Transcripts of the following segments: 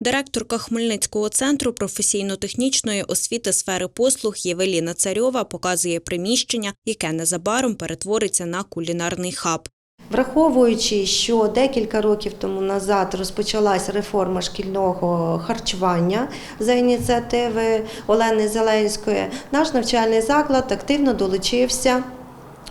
Директорка Хмельницького центру професійно-технічної освіти сфери послуг Євеліна Царьова показує приміщення, яке незабаром перетвориться на кулінарний хаб. Враховуючи, що декілька років тому назад розпочалась реформа шкільного харчування за ініціативи Олени Зеленської, наш навчальний заклад активно долучився.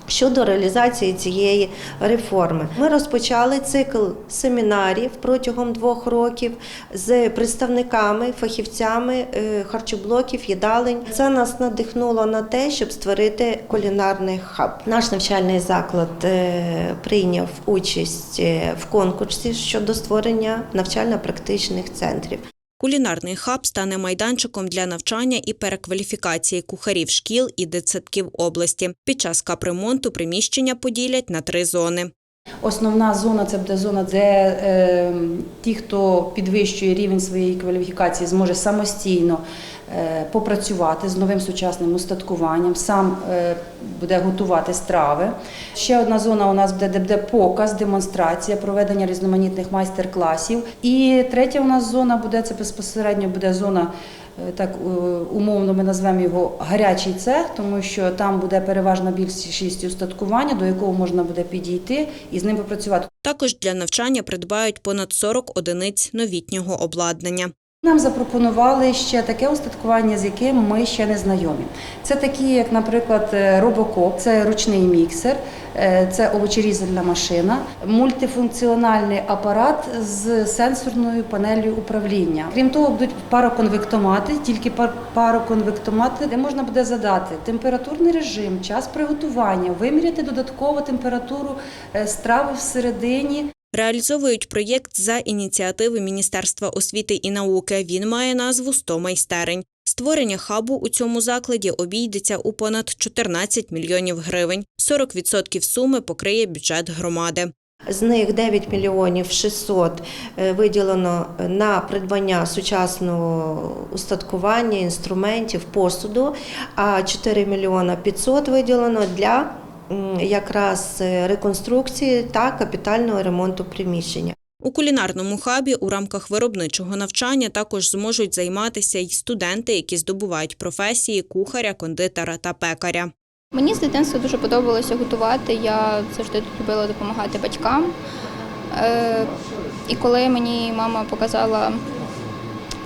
Щодо реалізації цієї реформи, ми розпочали цикл семінарів протягом двох років з представниками, фахівцями е, харчоблоків, їдалень. Це нас надихнуло на те, щоб створити кулінарний хаб. Наш навчальний заклад е, прийняв участь е, в конкурсі щодо створення навчально-практичних центрів. Кулінарний хаб стане майданчиком для навчання і перекваліфікації кухарів шкіл і дитсадків області. Під час капремонту приміщення поділять на три зони. Основна зона це буде зона, де е, ті, хто підвищує рівень своєї кваліфікації, зможе самостійно попрацювати з новим сучасним устаткуванням, сам е, буде готувати страви. Ще одна зона у нас буде, де буде показ, демонстрація, проведення різноманітних майстер-класів. І третя у нас зона буде це безпосередньо буде зона. е, Так е, умовно ми назвемо його гарячий цех, тому що там буде переважна більшість устаткування, до якого можна буде підійти і з ним попрацювати. Також для навчання придбають понад 40 одиниць новітнього обладнання. Нам запропонували ще таке устаткування, з яким ми ще не знайомі. Це такі, як, наприклад, е, робокоп, це ручний міксер, е, це овочерізальна машина, мультифункціональний апарат з сенсорною панелью управління. Крім того, будуть пароконвектомати, тільки пар- пароконвектомати, де можна буде задати температурний режим, час приготування, виміряти додаткову температуру е, страви всередині. Реалізовують проєкт за ініціативи Міністерства освіти і науки. Він має назву «100 майстерень. Створення хабу у цьому закладі обійдеться у понад 14 мільйонів гривень. 40% суми покриє бюджет громади. З них 9 мільйонів 600 е, виділено на придбання сучасного устаткування, інструментів, посуду, а 4 мільйона 500 виділено для якраз е, реконструкції та капітального ремонту приміщення. У кулінарному хабі у рамках виробничого навчання також зможуть займатися й студенти, які здобувають професії кухаря, кондитера та пекаря. Мені з дитинства дуже подобалося готувати. Я завжди любила допомагати батькам. Е, І коли мені мама показала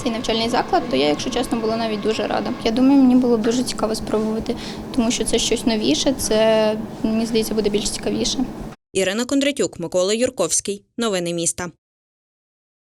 цей навчальний заклад, то я, якщо чесно, була навіть дуже рада. Я думаю, мені було дуже цікаво спробувати, тому що це щось новіше, це мені здається буде більш цікавіше. Ірина Кондратюк, Микола Юрковський. Новини міста.